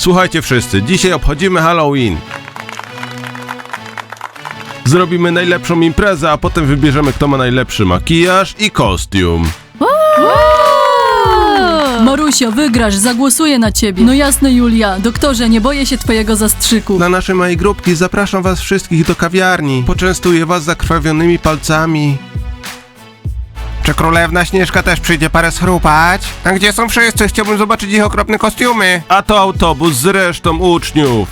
Słuchajcie wszyscy, dzisiaj obchodzimy Halloween. Zrobimy najlepszą imprezę, a potem wybierzemy kto ma najlepszy makijaż i kostium. Marusio, wygrasz, zagłosuję na ciebie. No jasne, Julia. Doktorze, nie boję się twojego zastrzyku. Dla naszej małej grupki zapraszam was wszystkich do kawiarni. Poczęstuję was zakrwawionymi palcami. Czy królewna Śnieżka też przyjdzie parę schrupać? A gdzie są wszyscy? Chciałbym zobaczyć ich okropne kostiumy. A to autobus z resztą uczniów.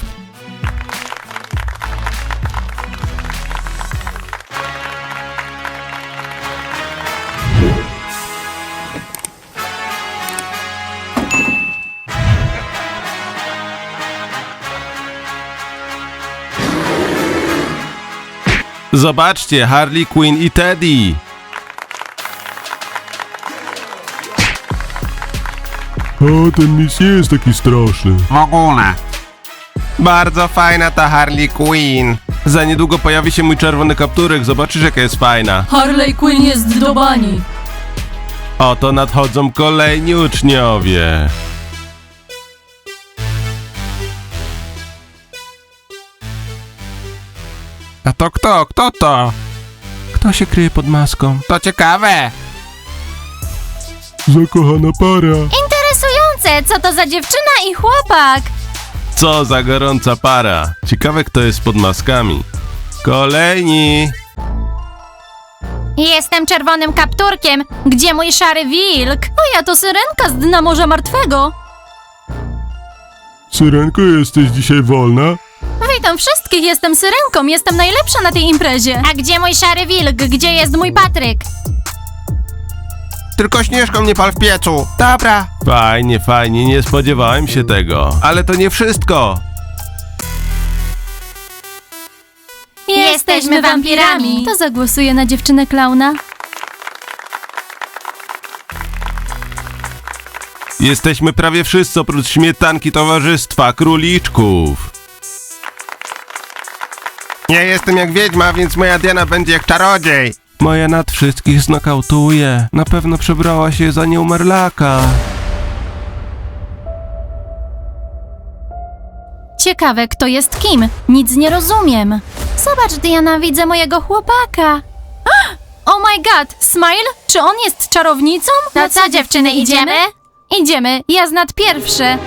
Zobaczcie, Harley Quinn i Teddy. O, ten mis nie jest taki straszny. W ogóle. Bardzo fajna ta Harley Quinn. Za niedługo pojawi się mój czerwony kapturek, zobaczysz jaka jest fajna. Harley Quinn jest do bani. Oto nadchodzą kolejni uczniowie. A to kto? Kto to? Kto się kryje pod maską? To ciekawe. Zakochana para. Co to za dziewczyna i chłopak? Co za gorąca para. Ciekawe kto jest pod maskami. Kolejni. Jestem czerwonym kapturkiem. Gdzie mój szary wilk? O ja to syrenka z dna Morza Martwego. Syrenko, jesteś dzisiaj wolna? Witam wszystkich, jestem syrenką, jestem najlepsza na tej imprezie. A gdzie mój szary wilk? Gdzie jest mój Patryk? Tylko Śnieżką nie pal w piecu. Dobra. Fajnie, fajnie, nie spodziewałem się tego. Ale to nie wszystko. Jesteśmy wampirami. To zagłosuje na dziewczynę klauna. Jesteśmy prawie wszyscy oprócz śmietanki towarzystwa króliczków. Nie jestem jak wiedźma, więc moja Diana będzie jak czarodziej. Moja nad wszystkich znokautuje. Na pewno przebrała się za nieumarlaka. Ciekawe, kto jest kim. Nic nie rozumiem. Zobacz, Diana, widzę mojego chłopaka. Oh my god, Smile? Czy on jest czarownicą? To co, dziewczyny, idziemy? Idziemy, ja znad pierwsze.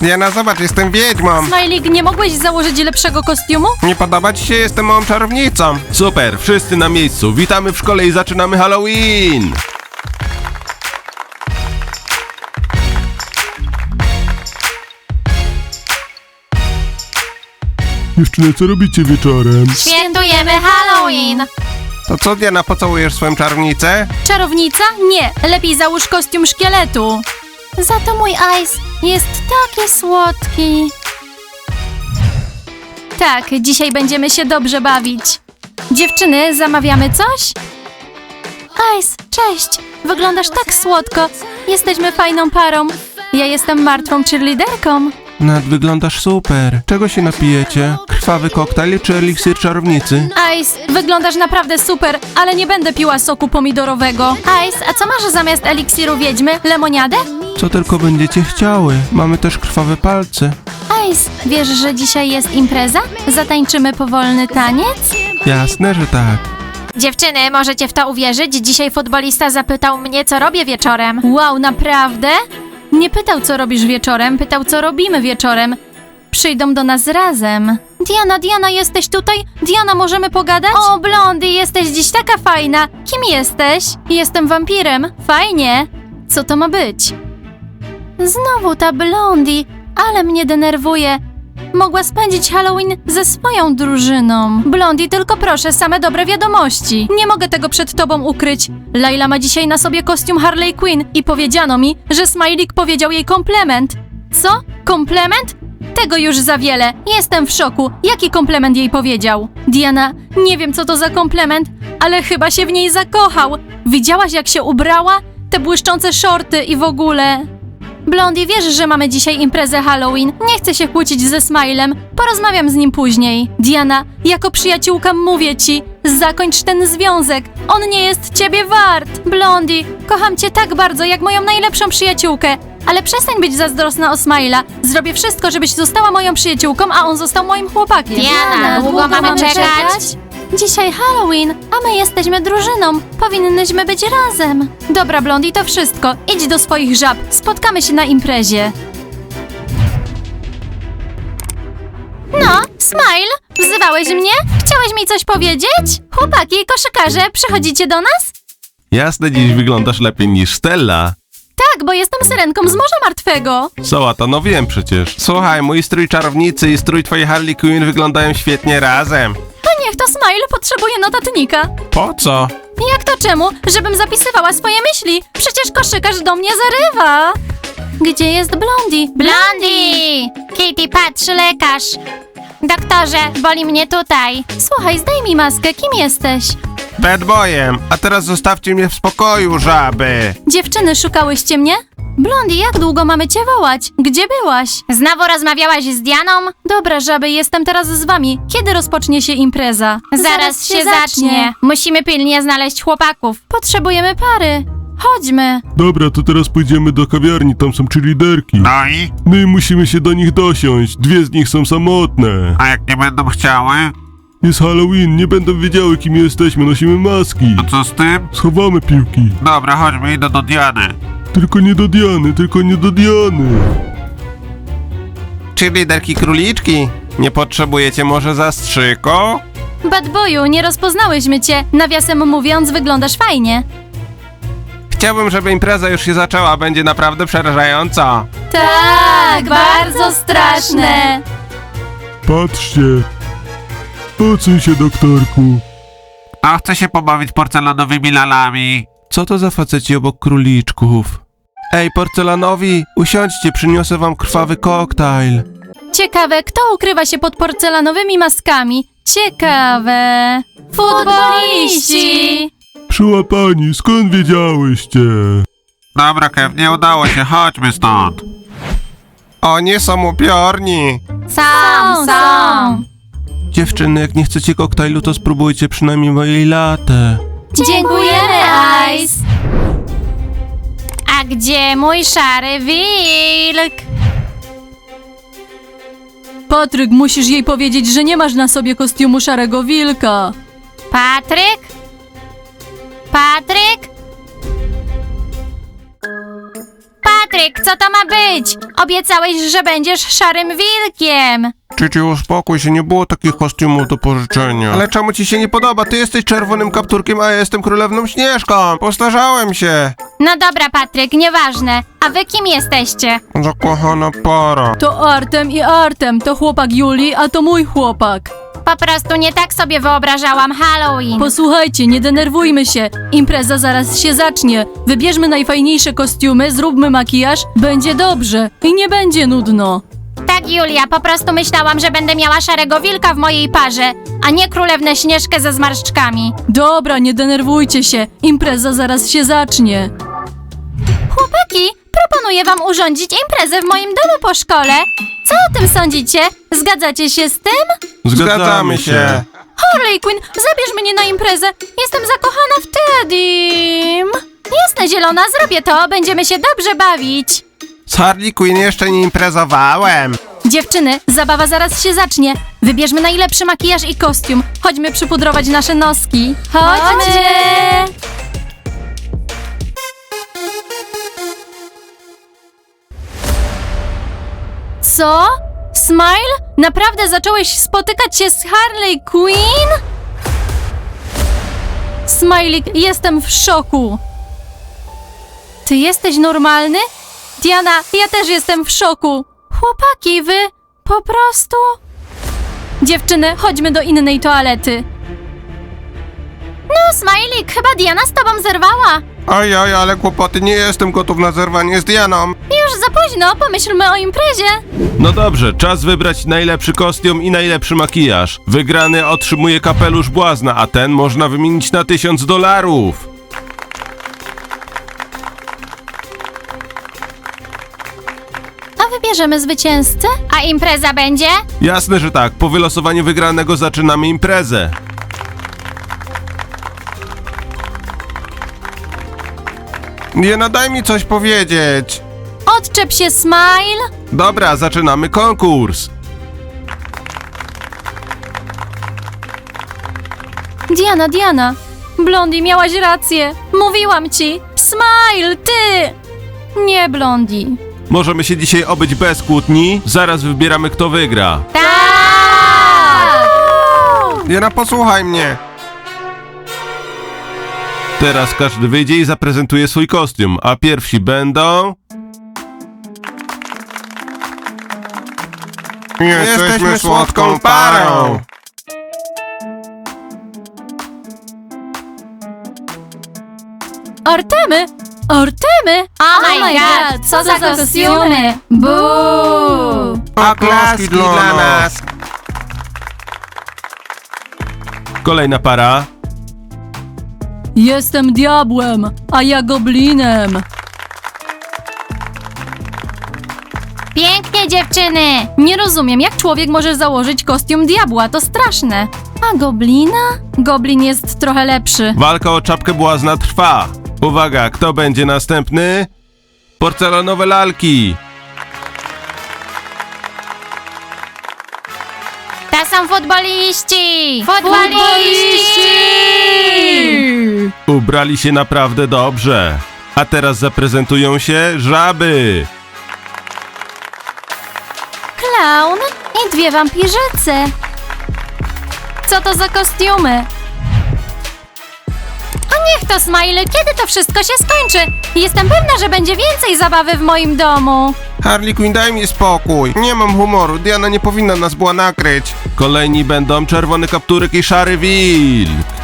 Diana, zobacz, jestem wiedźmą. Smajlik, nie mogłeś założyć lepszego kostiumu? Nie podoba ci się? Jestem małą czarownicą. Super, wszyscy na miejscu. Witamy w szkole i zaczynamy Halloween. Dziewczyny, co robicie wieczorem? Świętujemy Halloween. To co, Diana, pocałujesz swoją czarownicę? Czarownica? Nie, lepiej załóż kostium szkieletu. Za to mój Ice jest taki słodki. Tak, dzisiaj będziemy się dobrze bawić. Dziewczyny, zamawiamy coś? Ice, cześć! Wyglądasz tak słodko. Jesteśmy fajną parą. Ja jestem martwą cheerleaderką. Nad wyglądasz super. Czego się napijecie? Krwawy koktajl czy eliksir czarownicy? Ice, wyglądasz naprawdę super, ale nie będę piła soku pomidorowego. Ice, a co masz zamiast eliksiru wiedźmy? Lemoniadę? Co tylko będziecie chciały. Mamy też krwawe palce. Ice, wiesz, że dzisiaj jest impreza? Zatańczymy powolny taniec? Jasne, że tak. Dziewczyny, możecie w to uwierzyć? Dzisiaj futbolista zapytał mnie, co robię wieczorem. Wow, naprawdę? Nie pytał, co robisz wieczorem, pytał, co robimy wieczorem. Przyjdą do nas razem. Diana, Diana, jesteś tutaj? Diana, możemy pogadać? O, Blondy, jesteś dziś taka fajna. Kim jesteś? Jestem wampirem. Fajnie. Co to ma być? Znowu ta Blondie, ale mnie denerwuje. Mogła spędzić Halloween ze swoją drużyną. Blondie, tylko proszę, same dobre wiadomości. Nie mogę tego przed tobą ukryć. Laila ma dzisiaj na sobie kostium Harley Quinn i powiedziano mi, że Smajlik powiedział jej komplement. Co? Komplement? Tego już za wiele. Jestem w szoku. Jaki komplement jej powiedział? Diana, nie wiem co to za komplement, ale chyba się w niej zakochał. Widziałaś jak się ubrała? Te błyszczące shorty i w ogóle. Blondie, wiesz, że mamy dzisiaj imprezę Halloween? Nie chcę się kłócić ze Smilem. Porozmawiam z nim później. Diana, jako przyjaciółka mówię ci, zakończ ten związek. On nie jest ciebie wart. Blondie, kocham cię tak bardzo, jak moją najlepszą przyjaciółkę. Ale przestań być zazdrosna o Smaila. Zrobię wszystko, żebyś została moją przyjaciółką, a on został moim chłopakiem. Diana, długo mamy czekać? Dzisiaj Halloween, a my jesteśmy drużyną. Powinnyśmy być razem. Dobra, Blondie, to wszystko. Idź do swoich żab. Spotkamy się na imprezie. No, Smile, wzywałeś mnie? Chciałeś mi coś powiedzieć? Chłopaki, koszykarze, przychodzicie do nas? Jasne, dziś wyglądasz lepiej niż Stella. Tak, bo jestem syrenką z Morza Martwego. Sałata, no wiem przecież. Słuchaj, mój strój czarownicy i strój twojej Harley Quinn wyglądają świetnie razem. To niech to Smile potrzebuje notatnika. Po co? Jak to czemu? Żebym zapisywała swoje myśli. Przecież koszykarz do mnie zarywa. Gdzie jest Blondie? Blondie! Kitty, patrz, lekarz. Doktorze, boli mnie tutaj. Słuchaj, zdaj mi maskę, kim jesteś? Bad boyem, a teraz zostawcie mnie w spokoju, żaby. Dziewczyny, szukałyście mnie? Blondie, jak długo mamy cię wołać? Gdzie byłaś? Znowu rozmawiałaś z Dianą? Dobra, żaby, jestem teraz z wami. Kiedy rozpocznie się impreza? Zaraz, się zacznie. Musimy pilnie znaleźć chłopaków. Potrzebujemy pary. Chodźmy. Dobra, to teraz pójdziemy do kawiarni, tam są liderki. No i? No i musimy się do nich dosiąść. Dwie z nich są samotne. A jak nie będą chciały? Jest Halloween, nie będą wiedziały kim jesteśmy, nosimy maski. co z tym? Schowamy piłki. Dobra, chodźmy, idę do Diany. Tylko nie do Diany, tylko nie do Diany. Czy liderki króliczki? Nie potrzebujecie może zastrzyku? Bad boyu, nie rozpoznałyśmy cię. Nawiasem mówiąc, wyglądasz fajnie. Chciałbym, żeby impreza już się zaczęła, będzie naprawdę przerażająco. Tak, bardzo straszne. Patrzcie. Odsuń się, doktorku. A chcę się pobawić porcelanowymi lalami. Co to za faceci obok króliczków? Ej, porcelanowi, usiądźcie, przyniosę wam krwawy koktajl. Ciekawe, kto ukrywa się pod porcelanowymi maskami? Ciekawe. Futboliści! Przyłapani, skąd wiedziałyście? Dobra, Kev, nie udało się, chodźmy stąd. Oni są upiorni. Są, są. Dziewczyny, jak nie chcecie koktajlu, to spróbujcie przynajmniej mojej latę. Dziękujemy, Ice. A gdzie mój szary wilk? Patryk, musisz jej powiedzieć, że nie masz na sobie kostiumu szarego wilka. Patryk? Patryk? Patryk, co to ma być? Obiecałeś, że będziesz szarym wilkiem. Cici, uspokój się, nie było takich kostiumów do pożyczenia. Ale czemu ci się nie podoba? Ty jesteś czerwonym kapturkiem, a ja jestem królewną Śnieżką. Postarzałem się. No dobra, Patryk, nieważne. A wy kim jesteście? Zakochana para. To Artem i Artem, to chłopak Julii, a to mój chłopak. Po prostu nie tak sobie wyobrażałam Halloween. Posłuchajcie, nie denerwujmy się. Impreza zaraz się zacznie. Wybierzmy najfajniejsze kostiumy, zróbmy makijaż, będzie dobrze i nie będzie nudno. Tak, Julia, po prostu myślałam, że będę miała szarego wilka w mojej parze, a nie królewnę Śnieżkę ze zmarszczkami. Dobra, nie denerwujcie się. Impreza zaraz się zacznie. Chłopaki, proponuję wam urządzić imprezę w moim domu po szkole. Co o tym sądzicie? Zgadzacie się z tym? Zgadzamy się. Harley Quinn, zabierz mnie na imprezę. Jestem zakochana w Teddym. Jasne, zielona, zrobię to. Będziemy się dobrze bawić. Z Harley Quinn jeszcze nie imprezowałem. Dziewczyny, zabawa zaraz się zacznie. Wybierzmy najlepszy makijaż i kostium. Chodźmy przypudrować nasze noski. Chodźmy! Co? Smile? Naprawdę zacząłeś spotykać się z Harley Quinn? Smiley, jestem w szoku. Ty jesteś normalny? Diana, ja też jestem w szoku. Chłopaki, wy po prostu. Dziewczyny, chodźmy do innej toalety. No, Smajlik, chyba Diana z tobą zerwała. Oj, oj, ale kłopoty, nie jestem gotów na zerwanie z Dianą. Już za późno, pomyślmy o imprezie. No dobrze, czas wybrać najlepszy kostium i najlepszy makijaż. Wygrany otrzymuje kapelusz błazna, a ten można wymienić na tysiąc dolarów. A wybierzemy wybierzemy zwycięzcę? A impreza będzie? Jasne, że tak. Po wylosowaniu wygranego zaczynamy imprezę. Diana, daj mi coś powiedzieć. Odczep się, Smile! Dobra, zaczynamy konkurs. Diana, Diana! Blondie, miałaś rację! Mówiłam ci! Smile, ty! Nie, Blondie. Możemy się dzisiaj obyć bez kłótni. Zaraz wybieramy, kto wygra. Tak! Diana, posłuchaj mnie. Teraz każdy wyjdzie i zaprezentuje swój kostium, a pierwsi będą... Jesteśmy słodką parą. Artemy! Artemy! Oh my god, co za kostiumy! Buu! Oklaski dla nas. Kolejna para. Jestem diabłem, a ja goblinem. Pięknie, dziewczyny! Nie rozumiem, jak człowiek może założyć kostium diabła, to straszne. A goblina? Goblin jest trochę lepszy. Walka o czapkę błazna trwa. Uwaga, kto będzie następny? Porcelanowe lalki. To są futboliści! Ubrali się naprawdę dobrze. A teraz zaprezentują się żaby. Klaun i dwie wampirzyce. Co to za kostiumy? A niech to, Smile, kiedy to wszystko się skończy? Jestem pewna, że będzie więcej zabawy w moim domu. Harley Quinn, daj mi spokój. Nie mam humoru. Diana nie powinna nas była nakryć. Kolejni będą czerwony kapturek i szary wilk.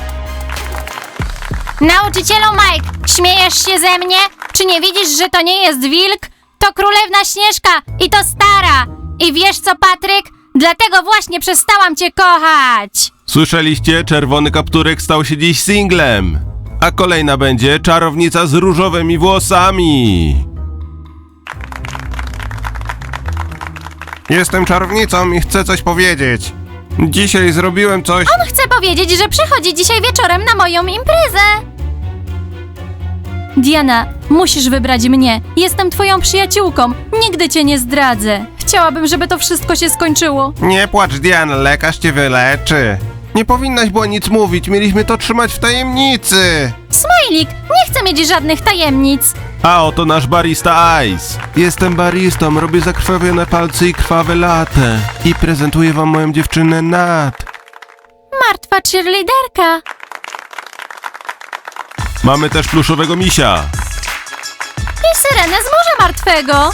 Nauczycielu Mike, śmiejesz się ze mnie? Czy nie widzisz, że to nie jest wilk? To królewna Śnieżka i to stara. I wiesz co, Patryk? Dlatego właśnie przestałam cię kochać. Słyszeliście? Czerwony kapturek stał się dziś singlem. A kolejna będzie czarownica z różowymi włosami. Jestem czarownicą i chcę coś powiedzieć. Dzisiaj zrobiłem coś. Chcę powiedzieć, że przychodzi dzisiaj wieczorem na moją imprezę. Diana, musisz wybrać mnie. Jestem twoją przyjaciółką. Nigdy cię nie zdradzę. Chciałabym, żeby to wszystko się skończyło. Nie płacz, Diana, lekarz cię wyleczy. Nie powinnaś była nic mówić, mieliśmy to trzymać w tajemnicy. Smajlik, nie chcę mieć żadnych tajemnic. A oto nasz barista Ice. Jestem baristą, robię zakrwawione palce i krwawe latę. I prezentuję wam moją dziewczynę Nat. Martwa cheerleaderka. Mamy też pluszowego misia. I syrenę z Morza Martwego.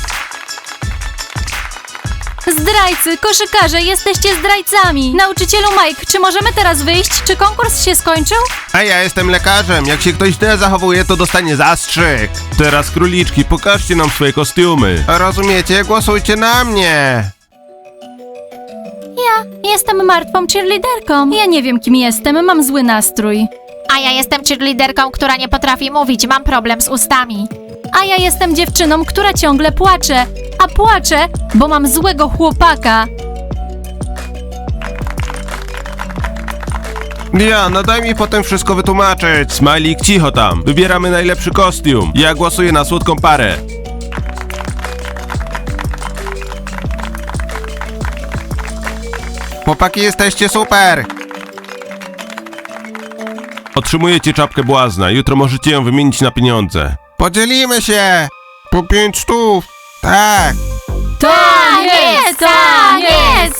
Zdrajcy, koszykarze, jesteście zdrajcami. Nauczycielu Mike, czy możemy teraz wyjść? Czy konkurs się skończył? A ja jestem lekarzem, jak się ktoś źle zachowuje, to dostanie zastrzyk. Teraz króliczki, pokażcie nam swoje kostiumy. Rozumiecie? Głosujcie na mnie. Ja jestem martwą cheerleaderką. Ja nie wiem, kim jestem, mam zły nastrój. A ja jestem cheerleaderką, która nie potrafi mówić, mam problem z ustami. A ja jestem dziewczyną, która ciągle płacze. A płaczę, bo mam złego chłopaka. Diana, daj mi potem wszystko wytłumaczyć. Smajlik, cicho tam. Wybieramy najlepszy kostium. Ja głosuję na słodką parę. Chłopaki, jesteście super. Otrzymujecie czapkę błazna. Jutro możecie ją wymienić na pieniądze. Podzielimy się. Po pięć stów. Tak. Taniec, taniec, taniec,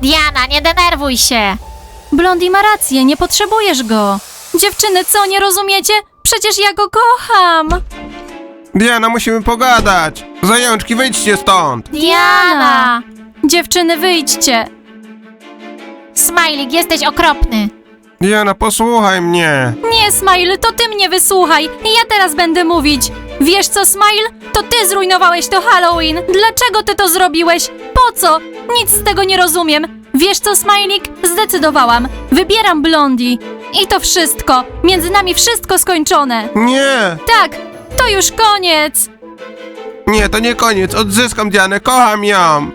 Diana, nie denerwuj się. Blondie ma rację, nie potrzebujesz go. Dziewczyny, co, nie rozumiecie? Przecież ja go kocham. Diana, musimy pogadać. Zajączki, wyjdźcie stąd! Diana! Dziewczyny, wyjdźcie! Smajlik, jesteś okropny. Diana, posłuchaj mnie. Nie, Smile, to ty mnie wysłuchaj. Ja teraz będę mówić. Wiesz co, Smile? To ty zrujnowałeś to Halloween. Dlaczego ty to zrobiłeś? Po co? Nic z tego nie rozumiem. Wiesz co, Smajlik? Zdecydowałam. Wybieram Blondie. I to wszystko. Między nami wszystko skończone. Nie, Tak, to już koniec. nie, to nie koniec. Odzyskam Dianę, kocham ją.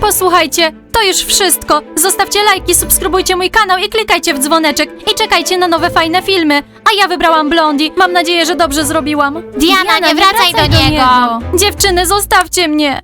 Posłuchajcie, to już wszystko. Zostawcie lajki, subskrybujcie mój kanał i klikajcie w dzwoneczek. I czekajcie na nowe fajne filmy. A ja wybrałam Blondie. Mam nadzieję, że dobrze zrobiłam. Diana, nie wracaj do niego. Dziewczyny, zostawcie mnie.